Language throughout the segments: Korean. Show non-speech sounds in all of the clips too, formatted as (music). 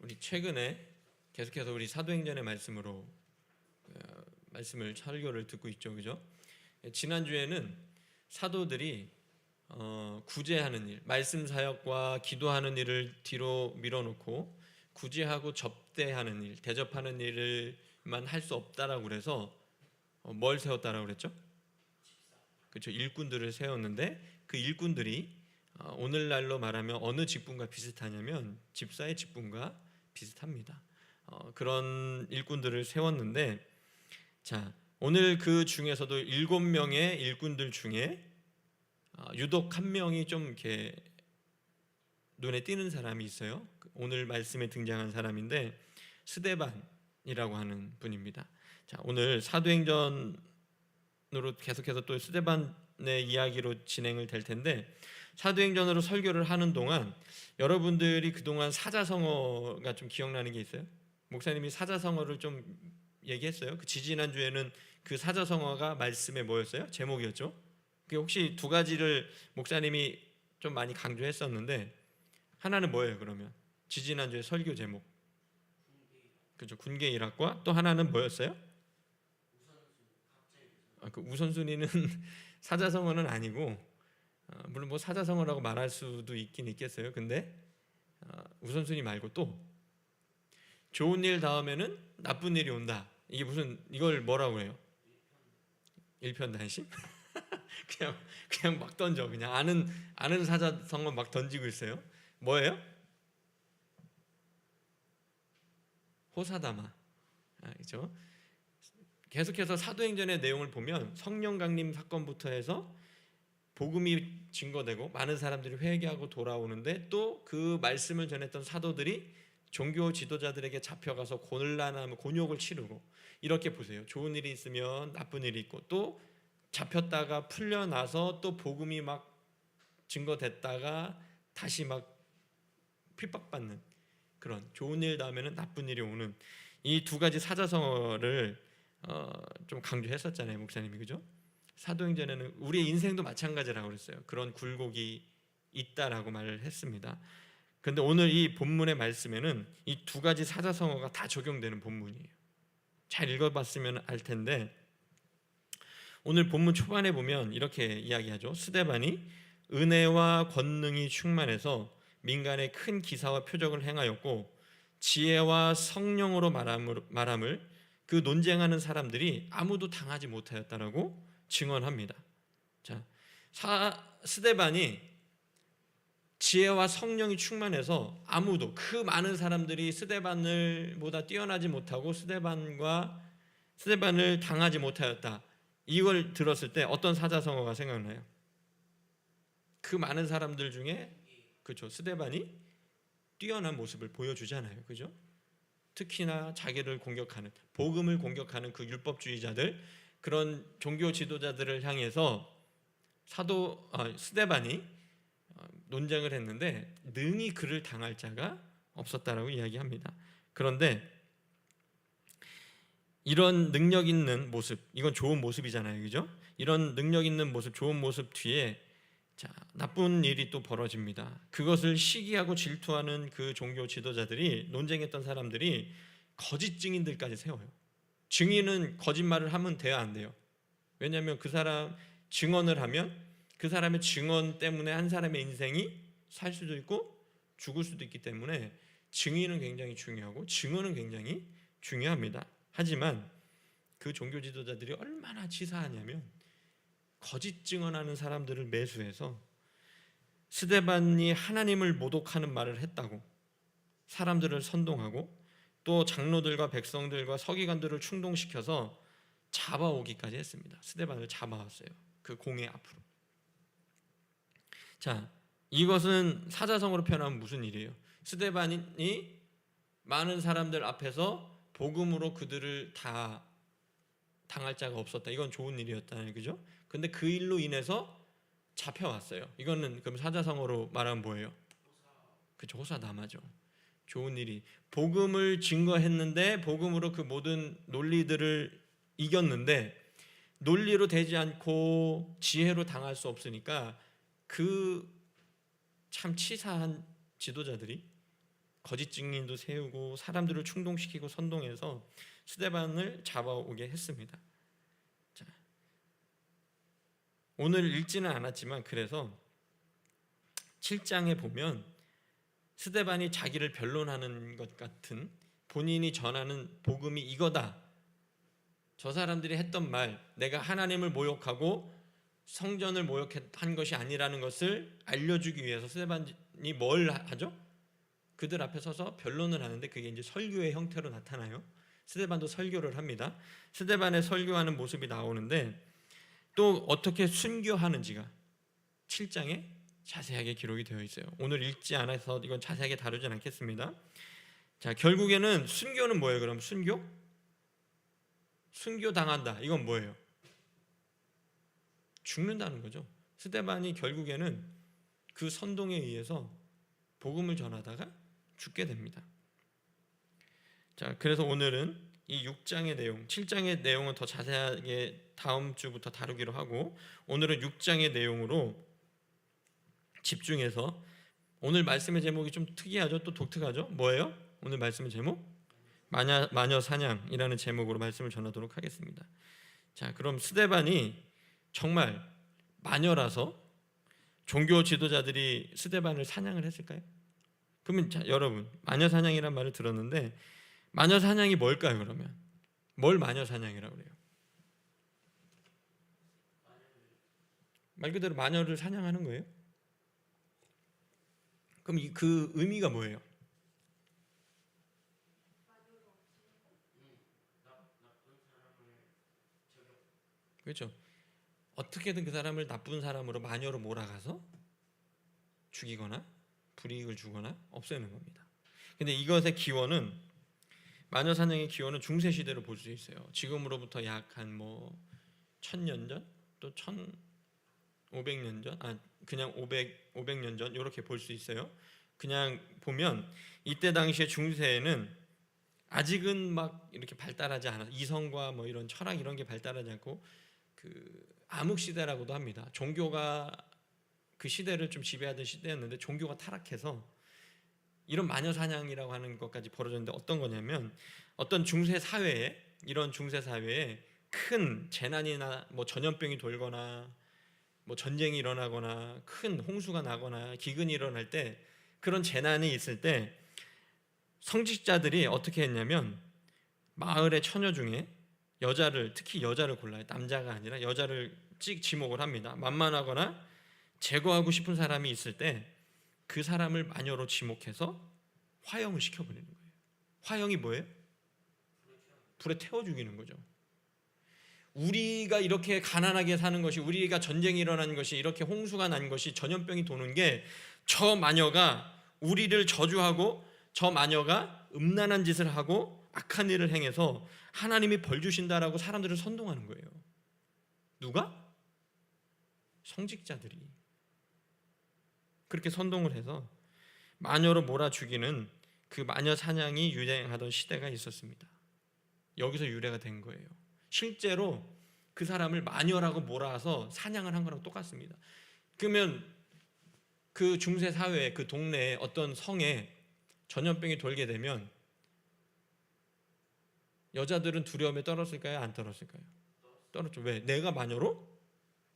우리 최근에 계속해서 우리 사도행전의 말씀으로 어, 말씀을 설교를 듣고 있죠, 그죠? 지난 주에는 사도들이 어, 구제하는 일, 말씀 사역과 기도하는 일을 뒤로 밀어놓고 구제하고 접대하는 일, 대접하는 일을만 할 수 없다라고 그래서 어, 뭘 세웠다라고 그랬죠? 그렇죠, 일꾼들을 세웠는데 그 일꾼들이 어, 오늘날로 말하면 어느 직분과 비슷하냐면 집사의 직분과 비슷합니다. 어, 그런 일꾼들을 세웠는데 자 오늘 그 중에서도 일곱 명의 일꾼들 중에 어, 유독 한 명이 좀 이렇게 눈에 띄는 사람이 있어요. 오늘 말씀에 등장한 사람인데 스데반이라고 하는 분입니다. 자 오늘 사도행전으로 계속해서 또 스데반의 이야기로 진행을 될 텐데 사도행전으로 설교를 하는 동안 여러분들이 그동안 사자성어가 좀 기억나는 게 있어요? 목사님이 사자성어를 좀 얘기했어요. 그 지지난 주에는 그 사자성어가 말씀의 뭐였어요? 제목이었죠. 그 혹시 두 가지를 목사님이 좀 많이 강조했었는데 하나는 뭐예요? 그러면 지지난 주에 설교 제목. 그죠? 군계 일학과 또 하나는 뭐였어요? 아, 그 우선순위는 (laughs) 사자성어는 아니고 어, 물론 뭐 사자성어라고 말할 수도 있긴 있겠어요. 근데 어, 우선순위 말고 또 좋은 일 다음에는 나쁜 일이 온다. 이게 무슨 이걸 뭐라고 해요? 일편단심? (laughs) 그냥 그냥 막 던져. 그냥 아는 아는 사자성어 막 던지고 있어요. 뭐예요? 호사다마. 아, 그렇죠? 계속해서 사도행전의 내용을 보면 성령 강림 사건부터 해서 복음이 증거되고 많은 사람들이 회개하고 돌아오는데 또 그 말씀을 전했던 사도들이 종교 지도자들에게 잡혀가서 곤란함, 곤욕을 치르고 이렇게 보세요. 좋은 일이 있으면 나쁜 일이 있고 또 잡혔다가 풀려나서 또 복음이 막 증거됐다가 다시 막 핍박받는 그런 좋은 일 다음에는 나쁜 일이 오는 이 두 가지 사자성어를 어, 좀 강조했었잖아요, 목사님이 그죠? 사도행전에는 우리의 인생도 마찬가지라고 그랬어요. 그런 굴곡이 있다라고 말을 했습니다. 근데 오늘 이 본문의 말씀에는 이 두 가지 사자성어가 다 적용되는 본문이에요. 잘 읽어봤으면 알 텐데 오늘 본문 초반에 보면 이렇게 이야기하죠. 스데반이 은혜와 권능이 충만해서 민간에 큰 기사와 표적을 행하였고 지혜와 성령으로 말함을 그 논쟁하는 사람들이 아무도 당하지 못하였다라고 증언합니다. 자, 사, 스데반이 지혜와 성령이 충만해서 아무도 그 많은 사람들이 스데반을 보다 뛰어나지 못하고 스데반과 스데반을 당하지 못하였다. 이걸 들었을 때 어떤 사자성어가 생각나요? 그 많은 사람들 중에 그렇죠. 스데반이 뛰어난 모습을 보여주잖아요. 그죠? 특히나 자기를 공격하는 복음을 공격하는 그 율법주의자들 그런 종교 지도자들을 향해서 사도 어, 스데반이 어, 논쟁을 했는데 능히 그를 당할 자가 없었다라고 이야기합니다. 그런데 이런 능력 있는 모습, 이건 좋은 모습이잖아요, 그죠? 이런 능력 있는 모습, 좋은 모습 뒤에 자 나쁜 일이 또 벌어집니다. 그것을 시기하고 질투하는 그 종교 지도자들이 논쟁했던 사람들이 거짓 증인들까지 세워요. 증인은 거짓말을 하면 돼야 안 돼요. 왜냐하면 그 사람 증언을 하면 그 사람의 증언 때문에 한 사람의 인생이 살 수도 있고 죽을 수도 있기 때문에 증인은 굉장히 중요하고 증언은 굉장히 중요합니다. 하지만 그 종교 지도자들이 얼마나 치사하냐면 거짓 증언하는 사람들을 매수해서 스데반이 하나님을 모독하는 말을 했다고 사람들을 선동하고 또 장로들과 백성들과 서기관들을 충동시켜서 잡아오기까지 했습니다. 스데반을 잡아왔어요. 그 공의 앞으로. 자, 이것은 사자성어로 표현하면 무슨 일이에요? 스데반이 많은 사람들 앞에서 복음으로 그들을 다 당할 자가 없었다. 이건 좋은 일이었다는 그죠? 근데 그 일로 인해서 잡혀왔어요. 이거는 그럼 사자성어로 말하면 뭐예요? 그죠? 호사나마죠. 좋은 일이 복음을 증거했는데 복음으로 그 모든 논리들을 이겼는데 논리로 되지 않고 지혜로 당할 수 없으니까 그 참 치사한 지도자들이 거짓 증인도 세우고 사람들을 충동시키고 선동해서 스데반을 잡아오게 했습니다. 자, 오늘 읽지는 않았지만 그래서 7장에 보면 스데반이 자기를 변론하는 것 같은 본인이 전하는 복음이 이거다. 저 사람들이 했던 말, 내가 하나님을 모욕하고 성전을 모욕한 것이 아니라는 것을 알려주기 위해서 스데반이 뭘 하죠? 그들 앞에 서서 변론을 하는데 그게 이제 설교의 형태로 나타나요. 스데반도 설교를 합니다. 스데반의 설교하는 모습이 나오는데 또 어떻게 순교하는지가 7장에 자세하게 기록이 되어 있어요. 오늘 읽지 않아서 이건 자세하게 다루진 않겠습니다. 자, 결국에는 순교는 뭐예요? 그럼 순교? 순교 당한다. 이건 뭐예요? 죽는다는 거죠. 스데반이 결국에는 그 선동에 의해서 복음을 전하다가 죽게 됩니다. 자, 그래서 오늘은 이 6장의 내용, 7장의 내용은 더 자세하게 다음 주부터 다루기로 하고 오늘은 6장의 내용으로 집중해서 오늘 말씀의 제목이 좀 특이하죠? 또 독특하죠? 뭐예요? 오늘 말씀의 제목? 마녀, 마녀 사냥이라는 제목으로 말씀을 전하도록 하겠습니다. 자, 그럼 스데반이 정말 마녀라서 종교 지도자들이 스데반을 사냥을 했을까요? 그러면 자, 여러분 마녀 사냥이란 말을 들었는데 마녀 사냥이 뭘까요? 그러면 뭘 마녀 사냥이라고 그래요? 말 그대로 마녀를 사냥하는 거예요? 그럼 이, 그 의미가 뭐예요? 그렇죠. 어떻게든 그 사람을 나쁜 사람으로 마녀로 몰아가서 죽이거나 불이익을 주거나 없애는 겁니다. 근데 이것의 기원은 마녀 사냥의 기원은 중세 시대로 볼 수 있어요. 지금으로부터 약 한 뭐 천년 전, 또 천 오백 년 전, 아 그냥 오백 오백 년전 이렇게 볼 수 있어요. 그냥 보면 이때 당시에 중세에는 아직은 막 이렇게 발달하지 않아 이성과 뭐 이런 철학 이런 게 발달하지 않고 그 암흑 시대라고도 합니다. 종교가 그 시대를 좀 지배하던 시대였는데 종교가 타락해서 이런 마녀 사냥이라고 하는 것까지 벌어졌는데 어떤 거냐면 어떤 중세 사회에 이런 중세 사회에 큰 재난이나 뭐 전염병이 돌거나 뭐 전쟁이 일어나거나 큰 홍수가 나거나 기근이 일어날 때 그런 재난이 있을 때 성직자들이 어떻게 했냐면 마을의 처녀 중에 여자를 특히 여자를 골라요. 남자가 아니라 여자를 찍 지목을 합니다. 만만하거나 제거하고 싶은 사람이 있을 때 그 사람을 마녀로 지목해서 화형을 시켜버리는 거예요. 화형이 뭐예요? 불에 태워 죽이는 거죠. 우리가 이렇게 가난하게 사는 것이 우리가 전쟁이 일어난 것이 이렇게 홍수가 난 것이 전염병이 도는 게 저 마녀가 우리를 저주하고 저 마녀가 음란한 짓을 하고 악한 일을 행해서 하나님이 벌 주신다라고 사람들을 선동하는 거예요. 누가? 성직자들이 그렇게 선동을 해서 마녀로 몰아 죽이는 그 마녀 사냥이 유행하던 시대가 있었습니다. 여기서 유래가 된 거예요. 실제로 그 사람을 마녀라고 몰아서 사냥을 한 거랑 똑같습니다. 그러면 그 중세 사회에 그 동네에 어떤 성에 전염병이 돌게 되면 여자들은 두려움에 떨었을까요? 안 떨었을까요? 떨었죠. 왜? 내가 마녀로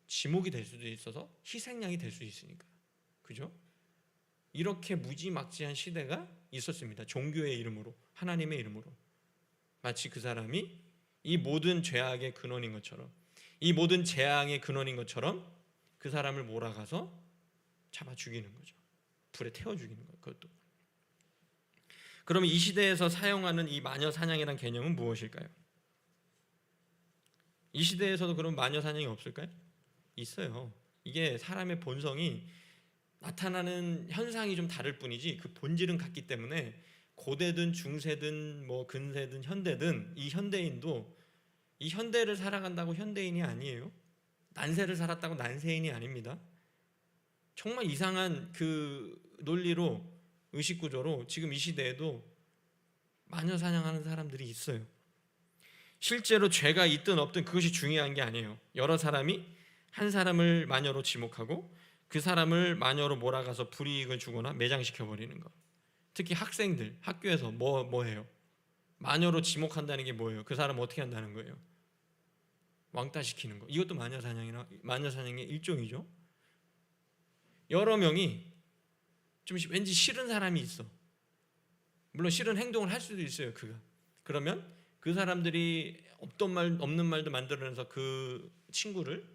지목이 될 수도 있어서 희생양이 될 수 있으니까. 그죠? 이렇게 무지막지한 시대가 있었습니다. 종교의 이름으로, 하나님의 이름으로. 마치 그 사람이 이 모든 죄악의 근원인 것처럼, 이 모든 재앙의 근원인 것처럼 그 사람을 몰아가서 잡아 죽이는 거죠. 불에 태워 죽이는 거 그것도. 그러면 이 시대에서 사용하는 이 마녀 사냥이란 개념은 무엇일까요? 이 시대에서도 그럼 마녀 사냥이 없을까요? 있어요. 이게 사람의 본성이 나타나는 현상이 좀 다를 뿐이지 그 본질은 같기 때문에 고대든 중세든 뭐 근세든 현대든 이 현대인도 이 현대를 살아간다고 현대인이 아니에요. 난세를 살았다고 난세인이 아닙니다. 정말 이상한 그 논리로 의식 구조로 지금 이 시대에도 마녀 사냥하는 사람들이 있어요. 실제로 죄가 있든 없든 그것이 중요한 게 아니에요. 여러 사람이 한 사람을 마녀로 지목하고 그 사람을 마녀로 몰아가서 불이익을 주거나 매장시켜 버리는 것. 특히 학생들 학교에서 뭐 뭐 해요? 마녀로 지목한다는 게 뭐예요? 그 사람 어떻게 한다는 거예요? 왕따 시키는 거. 이것도 마녀 사냥이나 마녀 사냥의 일종이죠. 여러 명이 좀 왠지 싫은 사람이 있어. 물론 싫은 행동을 할 수도 있어요. 그가. 그러면 그 사람들이 없던 말 없는 말도 만들어내서 그 친구를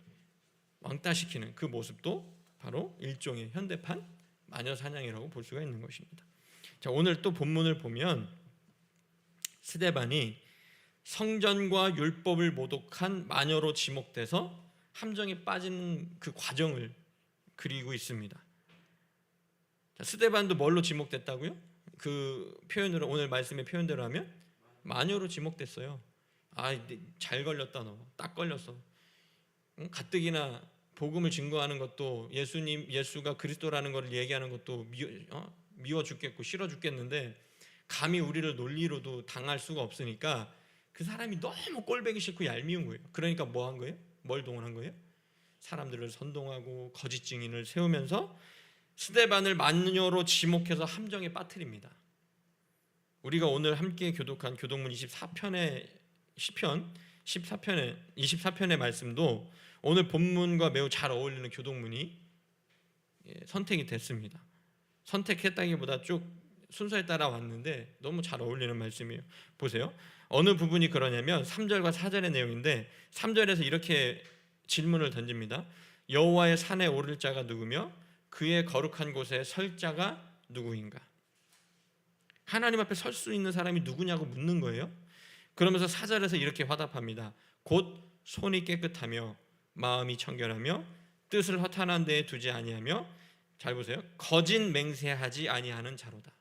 왕따시키는 그 모습도 바로 일종의 현대판 마녀 사냥이라고 볼 수가 있는 것입니다. 자, 오늘 또 본문을 보면 스데반이 성전과 율법을 모독한 마녀로 지목돼서 함정에 빠지는 그 과정을 그리고 있습니다. 자, 스데반도 뭘로 지목됐다고요? 그 표현으로 오늘 말씀의 표현대로 하면 마녀로 지목됐어요. 아, 잘 걸렸다 너. 딱 걸렸어. 응? 가뜩이나 복음을 증거하는 것도 예수님 예수가 그리스도라는 것을 얘기하는 것도 미워, 어? 미워 죽겠고 싫어 죽겠는데 감히 우리를 논리로도 당할 수가 없으니까 그 사람이 너무 꼴배기 싫고 얄미운 거예요. 그러니까 뭐 한 거예요? 뭘 동원한 거예요? 사람들을 선동하고 거짓 증인을 세우면서 스데반을 만녀로 지목해서 함정에 빠뜨립니다. 우리가 오늘 함께 교독한 교독문 24편의 시편 14편의 24편의 말씀도 오늘 본문과 매우 잘 어울리는 교독문이 예, 선택이 됐습니다. 선택했다기보다 쭉 순서에 따라 왔는데 너무 잘 어울리는 말씀이에요. 보세요. 어느 부분이 그러냐면 3절과 4절의 내용인데 3절에서 이렇게 질문을 던집니다. 여호와의 산에 오를 자가 누구며 그의 거룩한 곳에 설 자가 누구인가? 하나님 앞에 설 수 있는 사람이 누구냐고 묻는 거예요. 그러면서 4절에서 이렇게 화답합니다. 곧 손이 깨끗하며 마음이 청결하며 뜻을 허탄한 데에 두지 아니하며 잘 보세요. 거짓 맹세하지 아니하는 자로다.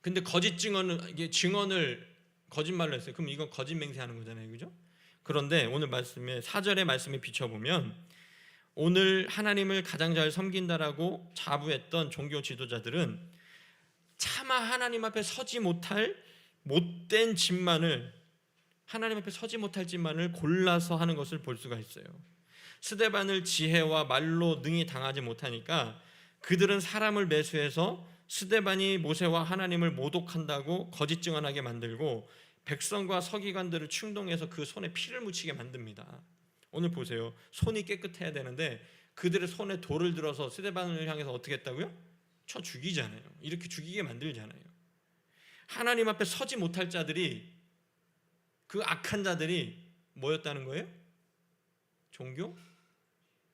근데 거짓 증언은 이게 증언을 거짓말로 했어요. 그럼 이건 거짓 맹세하는 거잖아요. 그죠? 그런데 오늘 말씀에 4절의 말씀에 비춰 보면 오늘 하나님을 가장 잘 섬긴다라고 자부했던 종교 지도자들은 차마 하나님 앞에 서지 못할 못된 짓만을 하나님 앞에 서지 못할 짓만을 골라서 하는 것을 볼 수가 있어요. 스데반을 지혜와 말로 능히 당하지 못하니까 그들은 사람을 매수해서 스데반이 모세와 하나님을 모독한다고 거짓 증언하게 만들고 백성과 서기관들을 충동해서 그 손에 피를 묻히게 만듭니다. 오늘 보세요. 손이 깨끗해야 되는데 그들의 손에 돌을 들어서 스데반을 향해서 어떻게 했다고요? 쳐 죽이잖아요. 이렇게 죽이게 만들잖아요. 하나님 앞에 서지 못할 자들이 그 악한 자들이 뭐였다는 거예요? 종교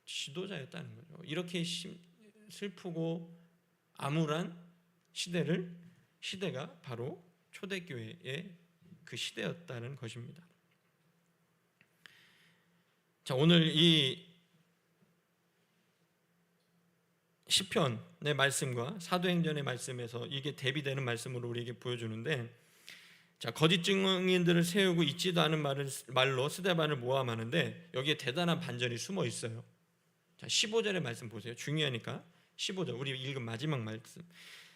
지도자였다는 거죠. 이렇게 슬프고 암울한 시대를 시대가 바로 초대교회의 그 시대였다는 것입니다. 자, 오늘 이 시편의 말씀과 사도행전의 말씀에서 이게 대비되는 말씀으로 우리에게 보여주는데 자 거짓 증인들을 세우고 있지도 않은 말을, 말로 스데반을 모함하는데 여기에 대단한 반전이 숨어 있어요. 자 15절의 말씀 보세요. 중요하니까. 15절. 우리 읽은 마지막 말씀.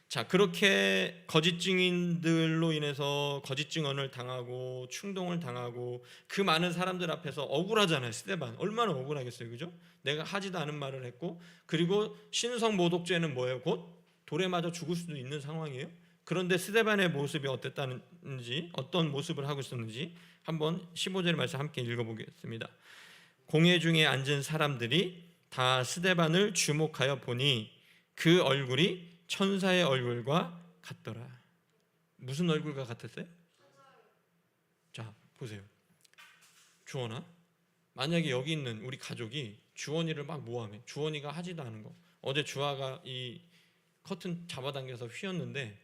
자 그렇게 거짓 증인들로 인해서 거짓 증언을 당하고 충동을 당하고 그 많은 사람들 앞에서 억울하잖아요 스테반. 얼마나 억울하겠어요 그죠? 내가 하지도 않은 말을 했고 그리고 신성 모독죄는 뭐예요? 곧 돌에 맞아 죽을 수도 있는 상황이에요? 그런데 스데반의 모습이 어땠다는지 어떤 모습을 하고 있었는지 한번 15절의 말씀 함께 읽어 보겠습니다. 공회 중에 앉은 사람들이 다 스데반을 주목하여 보니 그 얼굴이 천사의 얼굴과 같더라. 무슨 얼굴과 같았어요? 자, 보세요. 주원아, 만약에 여기 있는 우리 가족이 주원이를 막 모함해. 주원이가 하지도 않은 거. 어제 주아가 이 커튼 잡아당겨서 휘었는데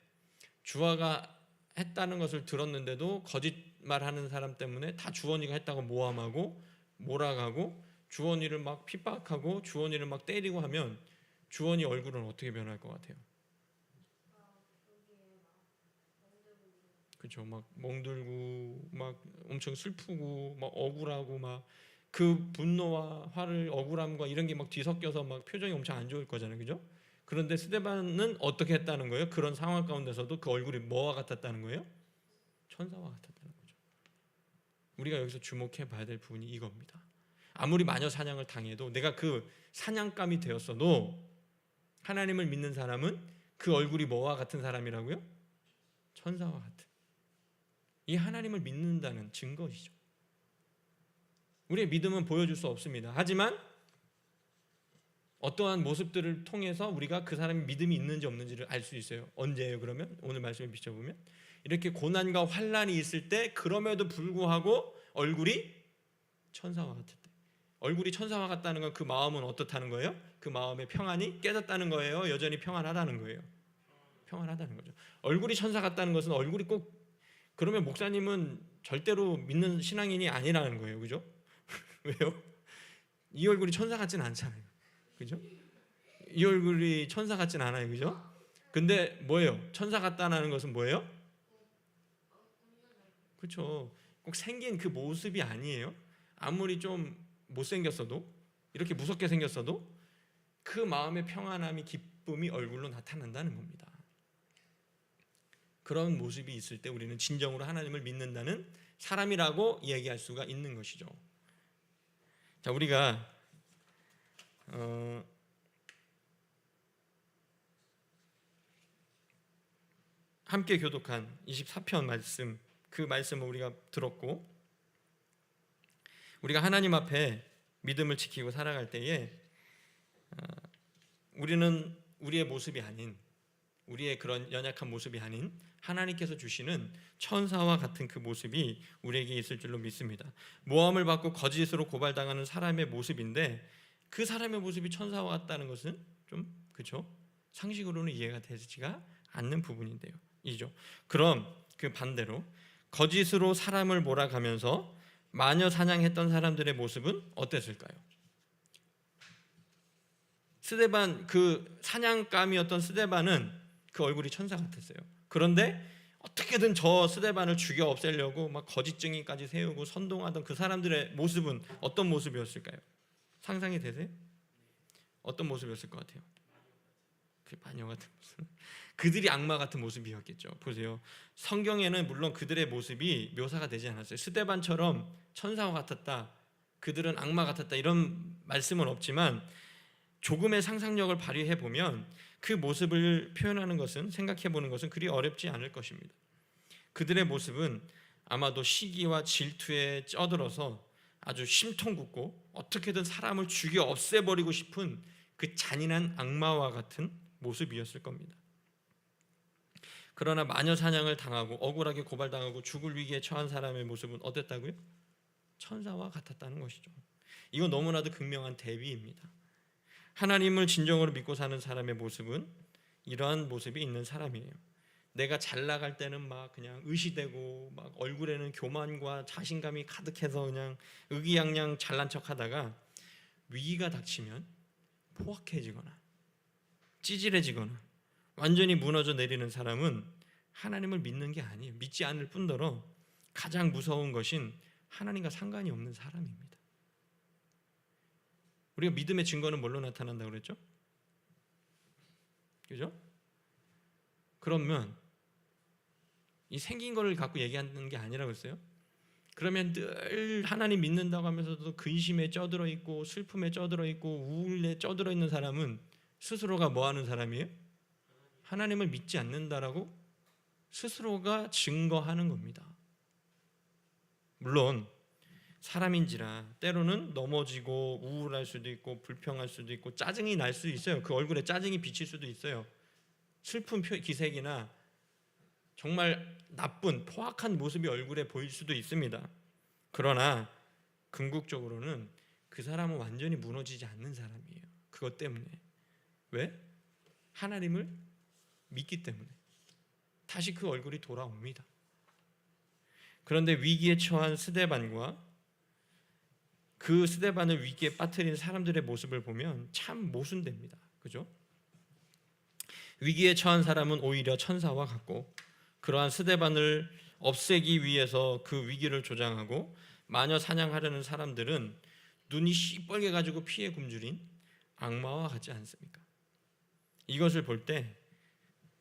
주아가 했다는 것을 들었는데도 거짓말하는 사람 때문에 다 주원이가 했다고 모함하고 몰아가고 주원이를 막 핍박하고 주원이를 막 때리고 하면 주원이 얼굴은 어떻게 변할 것 같아요? 그렇죠. 막 멍들고 막 엄청 슬프고 막 억울하고 막 그 분노와 화를 억울함과 이런 게 막 뒤섞여서 막 표정이 엄청 안 좋을 거잖아요. 그죠? 그런데 스데반은 어떻게 했다는 거예요? 그런 상황 가운데서도 그 얼굴이 뭐와 같았다는 거예요? 천사와 같았다는 거죠. 우리가 여기서 주목해 봐야 될 부분이 이겁니다. 아무리 마녀 사냥을 당해도 내가 그 사냥감이 되었어도 하나님을 믿는 사람은 그 얼굴이 뭐와 같은 사람이라고요? 천사와 같은. 이 하나님을 믿는다는 증거이죠. 우리의 믿음은 보여줄 수 없습니다. 하지만 어떠한 모습들을 통해서 우리가 그 사람이 믿음이 있는지 없는지를 알 수 있어요. 언제예요? 그러면 오늘 말씀을 비춰보면 이렇게 고난과 환란이 있을 때 그럼에도 불구하고 얼굴이 천사와 때 얼굴이 천사와 같다는 건 그 마음은 어떻다는 거예요? 그 마음의 평안이 깨졌다는 거예요. 여전히 평안하다는 거예요. 평안하다는 거죠. 얼굴이 천사 같다는 것은 얼굴이 꼭 그러면 목사님은 절대로 믿는 신앙인이 아니라는 거예요. 그죠? (laughs) 왜요? 이 얼굴이 천사 같진 않잖아요. 그죠? 이 얼굴이 천사 같진 않아요. 그죠? 근데 뭐예요? 천사 같다는 것은 뭐예요? 그렇죠. 꼭 생긴 그 모습이 아니에요. 아무리 좀 못생겼어도 이렇게 무섭게 생겼어도 그 마음의 평안함이 기쁨이 얼굴로 나타난다는 겁니다. 그런 모습이 있을 때 우리는 진정으로 하나님을 믿는다는 사람이라고 얘기할 수가 있는 것이죠. 자, 우리가 어, 함께 교독한 24편 말씀 그 말씀을 우리가 들었고 우리가 하나님 앞에 믿음을 지키고 살아갈 때에 어, 우리는 우리의 모습이 아닌 우리의 그런 연약한 모습이 아닌 하나님께서 주시는 천사와 같은 그 모습이 우리에게 있을 줄로 믿습니다. 모함을 받고 거짓으로 고발당하는 사람의 모습인데 그 사람의 모습이 천사와 같다는 것은 좀 그렇죠? 상식으로는 이해가 되지가 않는 부분인데요. 이죠. 그럼 그 반대로 거짓으로 사람을 몰아가면서 마녀 사냥했던 사람들의 모습은 어땠을까요? 스데반 그 사냥감이었던 스데반은 그 얼굴이 천사 같았어요. 그런데 어떻게든 저 스데반을 죽여 없애려고 막 거짓 증인까지 세우고 선동하던 그 사람들의 모습은 어떤 모습이었을까요? 상상이 되세요? 어떤 모습이었을 것 같아요? 그 마녀 같은 모습. 그들이 악마 같은 모습이었겠죠. 보세요. 성경에는 물론 그들의 모습이 묘사가 되지 않았어요. 스데반처럼 천사와 같았다. 그들은 악마 같았다. 이런 말씀은 없지만 조금의 상상력을 발휘해 보면 그 모습을 표현하는 것은 생각해 보는 것은 그리 어렵지 않을 것입니다. 그들의 모습은 아마도 시기와 질투에 쩌들어서 아주 심통궂고 어떻게든 사람을 죽여 없애버리고 싶은 그 잔인한 악마와 같은 모습이었을 겁니다. 그러나 마녀 사냥을 당하고 억울하게 고발당하고 죽을 위기에 처한 사람의 모습은 어땠다고요? 천사와 같았다는 것이죠. 이건 너무나도 극명한 대비입니다. 하나님을 진정으로 믿고 사는 사람의 모습은 이러한 모습이 있는 사람이에요. 내가 잘 나갈 때는 막 그냥 의시되고 막 얼굴에는 교만과 자신감이 가득해서 그냥 의기양양 잘난 척하다가 위기가 닥치면 포악해지거나 찌질해지거나 완전히 무너져 내리는 사람은 하나님을 믿는 게 아니에요. 믿지 않을 뿐더러 가장 무서운 것인 하나님과 상관이 없는 사람입니다. 우리가 믿음의 증거는 뭘로 나타난다고 그랬죠? 그죠? 그러면 이 생긴 거를 갖고 얘기하는 게 아니라고 했어요. 그러면 늘 하나님 믿는다고 하면서도 근심에 쩌들어 있고 슬픔에 쩌들어 있고 우울에 쩌들어 있는 사람은 스스로가 뭐 하는 사람이에요? 하나님을 믿지 않는다라고 스스로가 증거하는 겁니다. 물론 사람인지라 때로는 넘어지고 우울할 수도 있고 불평할 수도 있고 짜증이 날 수도 있어요. 그 얼굴에 짜증이 비칠 수도 있어요. 슬픈 기색이나 정말 나쁜 포악한 모습이 얼굴에 보일 수도 있습니다. 그러나 궁극적으로는 그 사람은 완전히 무너지지 않는 사람이에요. 그것 때문에 왜? 하나님을 믿기 때문에 다시 그 얼굴이 돌아옵니다. 그런데 위기에 처한 스데반과 그 스데반을 위기에 빠뜨린 사람들의 모습을 보면 참 모순됩니다. 그죠? 위기에 처한 사람은 오히려 천사와 같고 그러한 스데반을 없애기 위해서 그 위기를 조장하고 마녀 사냥하려는 사람들은 눈이 시뻘게 가지고 피해 굶주린 악마와 같지 않습니까? 이것을 볼 때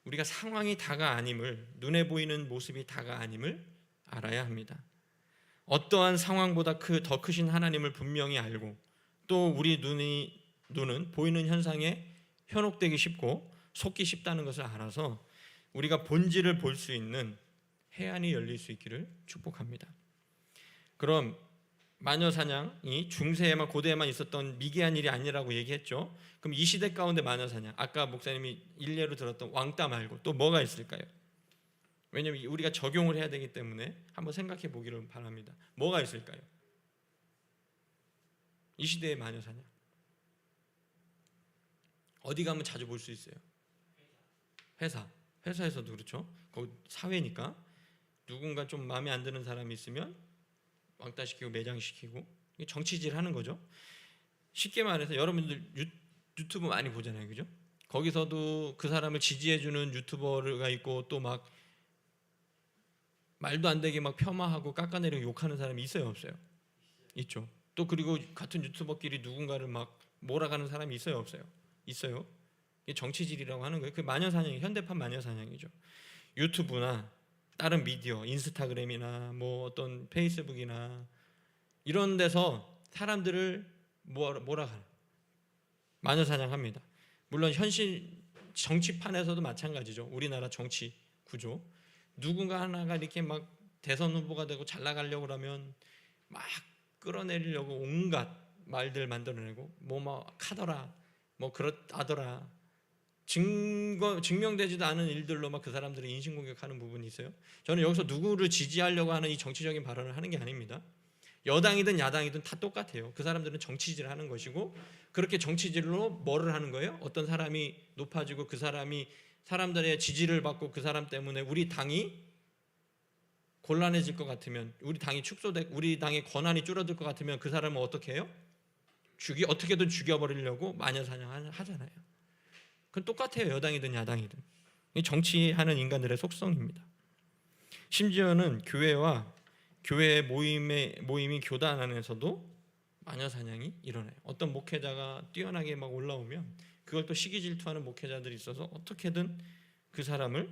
우리가 상황이 다가 아님을 눈에 보이는 모습이 다가 아님을 알아야 합니다. 어떠한 상황보다 그 더 크신 하나님을 분명히 알고 또 우리 눈이 눈은 보이는 현상에 현혹되기 쉽고 속기 쉽다는 것을 알아서 우리가 본질을 볼 수 있는 해안이 열릴 수 있기를 축복합니다. 그럼 마녀 사냥이 중세에만 고대에만 있었던 미개한 일이 아니라고 얘기했죠. 그럼 이 시대 가운데 마녀 사냥 아까 목사님이 일례로 들었던 왕따 말고 또 뭐가 있을까요? 왜냐면 우리가 적용을 해야 되기 때문에 한번 생각해 보기를 바랍니다. 뭐가 있을까요? 이 시대의 마녀 사냥 어디 가면 자주 볼 수 있어요? 회사 회사에서도 그렇죠. 거기 사회니까 누군가 좀 마음에 안 드는 사람이 있으면 왕따시키고 매장시키고 이게 정치질 하는 거죠. 쉽게 말해서 여러분들 유, 유튜브 많이 보잖아요. 그죠? 거기서도 그 사람을 지지해주는 유튜버가 있고 또 막 말도 안 되게 막 폄하하고 깎아내리고 욕하는 사람이 있어요 없어요? 있죠. 또 그리고 같은 유튜버끼리 누군가를 막 몰아가는 사람이 있어요 없어요? 있어요. 이게 정치질이라고 하는 거예요. 그 마녀 사냥이 현대판 마녀 사냥이죠. 유튜브나 다른 미디어, 인스타그램이나 뭐 어떤 페이스북이나 이런 데서 사람들을 뭐라 뭐라 마녀 사냥합니다. 물론 현실 정치판에서도 마찬가지죠. 우리나라 정치 구조 누군가 하나가 이렇게 막 대선 후보가 되고 잘 나가려고 그러면 막 끌어내리려고 온갖 말들 만들어내고 뭐 막 하더라 뭐 그렇다더라 증거 증명되지도 않은 일들로 막 그 사람들이 인신 공격하는 부분이 있어요. 저는 여기서 누구를 지지하려고 하는 이 정치적인 발언을 하는 게 아닙니다. 여당이든 야당이든 다 똑같아요. 그 사람들은 정치질을 하는 것이고 그렇게 정치질로 뭐를 하는 거예요? 어떤 사람이 높아지고 그 사람이 사람들의 지지를 받고 그 사람 때문에 우리 당이 곤란해질 것 같으면 우리 당이 축소돼 우리 당의 권한이 줄어들 것 같으면 그 사람은 어떻게 해요? 죽이 어떻게든 죽여버리려고 마녀 사냥 하잖아요. 그건 똑같아요. 여당이든 야당이든. 이 정치하는 인간들의 속성입니다. 심지어는 교회와 교회 모임의 모임이 교단 안에서도 마녀 사냥이 일어나요. 어떤 목회자가 뛰어나게 막 올라오면 그걸 또 시기 질투하는 목회자들이 있어서 어떻게든 그 사람을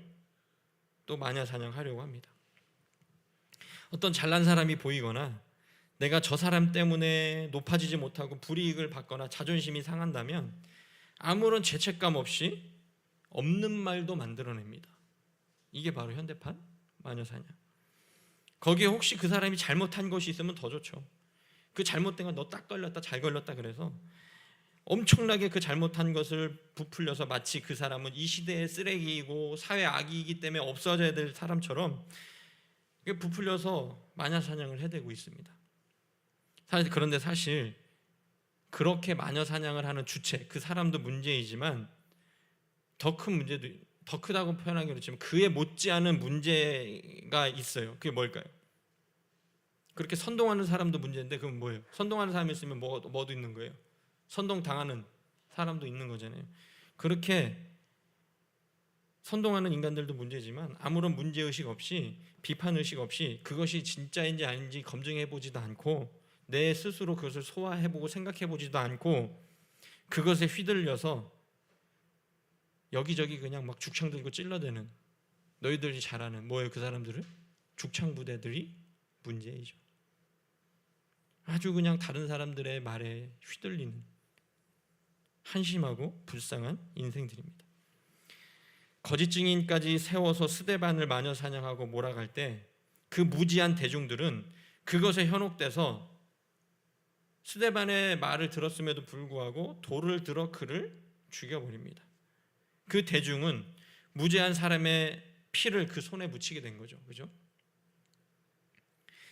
또 마녀 사냥하려고 합니다. 어떤 잘난 사람이 보이거나 내가 저 사람 때문에 높아지지 못하고 불이익을 받거나 자존심이 상한다면 아무런 죄책감 없이 없는 말도 만들어냅니다. 이게 바로 현대판 마녀 사냥. 거기에 혹시 그 사람이 잘못한 것이 있으면 더 좋죠. 그 잘못된 건 너 딱 걸렸다 잘 걸렸다 그래서 엄청나게 그 잘못한 것을 부풀려서 마치 그 사람은 이 시대의 쓰레기이고 사회 악이기 때문에 없어져야 될 사람처럼 부풀려서 마녀 사냥을 해대고 있습니다. 사실 그런데 사실 그렇게 마녀 사냥을 하는 주체 그 사람도 문제이지만 더 큰 문제도 더 크다고 표현하기 그렇지만 그에 못지않은 문제가 있어요. 그게 뭘까요? 그렇게 선동하는 사람도 문제인데 그건 뭐예요? 선동하는 사람이 있으면 뭐, 뭐도 있는 거예요? 선동 당하는 사람도 있는 거잖아요. 그렇게 선동하는 인간들도 문제지만 아무런 문제 의식 없이 비판 의식 없이 그것이 진짜인지 아닌지 검증해 보지도 않고 내 스스로 그것을 소화해 보고 생각해 보지도 않고 그것에 휘둘려서 여기저기 그냥 막 죽창 들고 찔러대는 너희들이 잘하는 뭐예요 그 사람들은 죽창 부대들이 문제이죠. 아주 그냥 다른 사람들의 말에 휘둘리는 한심하고 불쌍한 인생들입니다. 거짓 증인까지 세워서 스데반을 마녀 사냥하고 몰아갈 때 그 무지한 대중들은 그것에 현혹돼서 스데반의 말을 들었음에도 불구하고 돌을 들어 그를 죽여버립니다. 그 대중은 무죄한 사람의 피를 그 손에 묻히게 된 거죠. 그죠?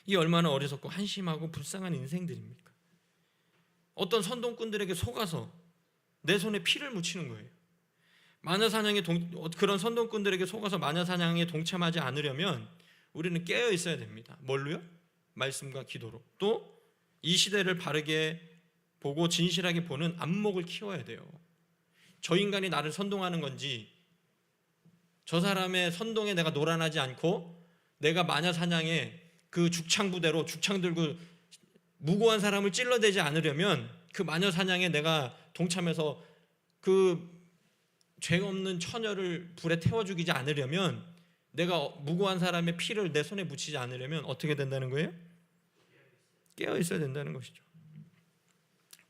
이 얼마나 어리석고 한심하고 불쌍한 인생들입니까? 어떤 선동꾼들에게 속아서 내 손에 피를 묻히는 거예요. 마녀 사냥에 동, 그런 선동꾼들에게 속아서 마녀 사냥에 동참하지 않으려면 우리는 깨어 있어야 됩니다. 뭘로요? 말씀과 기도로. 또 이 시대를 바르게 보고 진실하게 보는 안목을 키워야 돼요. 저 인간이 나를 선동하는 건지 저 사람의 선동에 내가 노란하지 않고 내가 마녀 사냥에 그 죽창 부대로 죽창 들고 무고한 사람을 찔러대지 않으려면 그 마녀 사냥에 내가 동참해서 그 죄 없는 처녀를 불에 태워 죽이지 않으려면 내가 무고한 사람의 피를 내 손에 묻히지 않으려면 어떻게 된다는 거예요? 깨어 있어야 된다는 것이죠.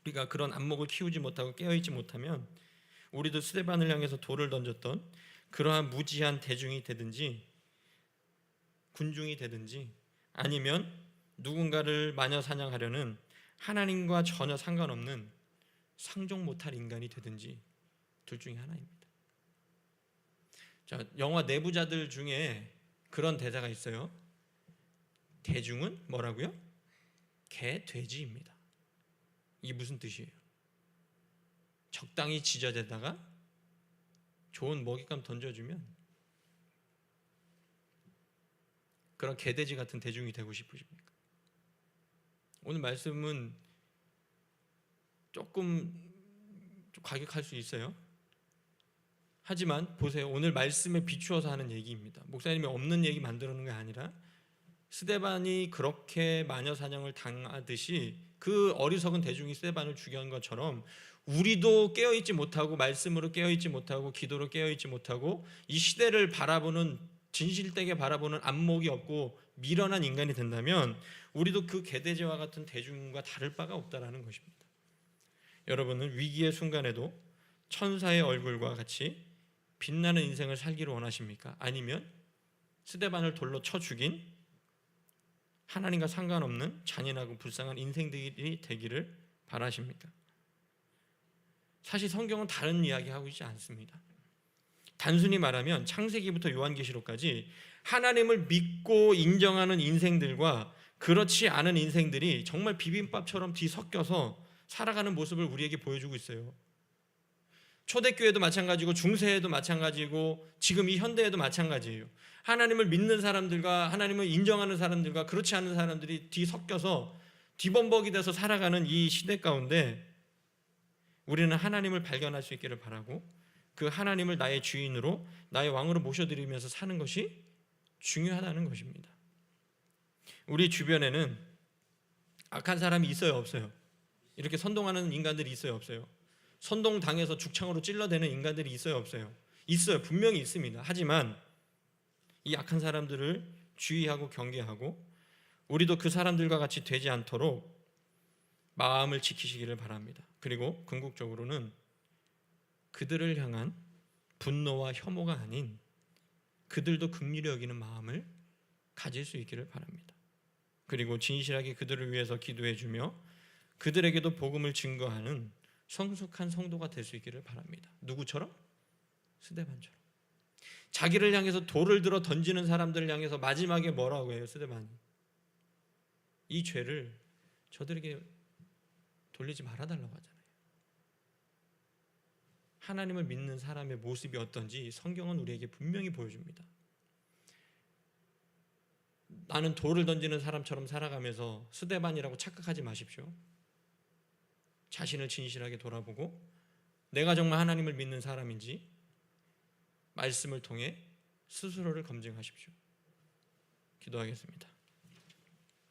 우리가 그런 안목을 키우지 못하고 깨어 있지 못하면 우리도 스데반을 향해서 돌을 던졌던 그러한 무지한 대중이 되든지 군중이 되든지 아니면 누군가를 마녀 사냥하려는 하나님과 전혀 상관없는 상종 못할 인간이 되든지 둘 중에 하나입니다. 자, 영화 내부자들 중에 그런 대사가 있어요. 대중은 뭐라고요? 개 돼지입니다. 이게 무슨 뜻이에요? 적당히 지저대다가 좋은 먹잇감 던져주면 그런 개돼지 같은 대중이 되고 싶으십니까? 오늘 말씀은 조금 좀 과격할 수 있어요. 하지만 보세요. 오늘 말씀에 비추어서 하는 얘기입니다. 목사님이 없는 얘기 만들어 놓은 게 아니라 스데반이 그렇게 마녀 사냥을 당하듯이 그 어리석은 대중이 스데반을 죽여한 것처럼 우리도 깨어 있지 못하고 말씀으로 깨어 있지 못하고 기도로 깨어 있지 못하고 이 시대를 바라보는 진실되게 바라보는 안목이 없고 미련한 인간이 된다면 우리도 그 개돼지와 같은 대중과 다를 바가 없다라는 것입니다. 여러분은 위기의 순간에도 천사의 얼굴과 같이 빛나는 인생을 살기를 원하십니까? 아니면 스데반을 돌로 쳐 죽인 하나님과 상관없는 잔인하고 불쌍한 인생들이 되기를 바라십니까? 사실 성경은 다른 이야기 하고 있지 않습니다. 단순히 말하면 창세기부터 요한계시록까지 하나님을 믿고 인정하는 인생들과 그렇지 않은 인생들이 정말 비빔밥처럼 뒤섞여서 살아가는 모습을 우리에게 보여주고 있어요. 초대교회도 마찬가지고 중세에도 마찬가지고 지금 이 현대에도 마찬가지예요. 하나님을 믿는 사람들과 하나님을 인정하는 사람들과 그렇지 않은 사람들이 뒤섞여서 뒤범벅이 돼서 살아가는 이 시대 가운데 우리는 하나님을 발견할 수 있기를 바라고 그 하나님을 나의 주인으로 나의 왕으로 모셔드리면서 사는 것이 중요하다는 것입니다. 우리 주변에는 악한 사람이 있어요, 없어요? 이렇게 선동하는 인간들이 있어요, 없어요? 선동 당해서 죽창으로 찔러대는 인간들이 있어요, 없어요? 있어요, 분명히 있습니다. 하지만 이 악한 사람들을 주의하고 경계하고 우리도 그 사람들과 같이 되지 않도록 마음을 지키시기를 바랍니다. 그리고 궁극적으로는 그들을 향한 분노와 혐오가 아닌 그들도 긍휼히 여기는 마음을 가질 수 있기를 바랍니다. 그리고 진실하게 그들을 위해서 기도해 주며 그들에게도 복음을 증거하는 성숙한 성도가 될 수 있기를 바랍니다. 누구처럼? 스데반처럼. 자기를 향해서 돌을 들어 던지는 사람들을 향해서 마지막에 뭐라고 해요, 스데반이? 이 죄를 저들에게 돌리지 말아달라고 하잖아요. 하나님을 믿는 사람의 모습이 어떤지 성경은 우리에게 분명히 보여줍니다. 나는 돌을 던지는 사람처럼 살아가면서 스데반이라고 착각하지 마십시오. 자신을 진실하게 돌아보고 내가 정말 하나님을 믿는 사람인지 말씀을 통해 스스로를 검증하십시오. 기도하겠습니다.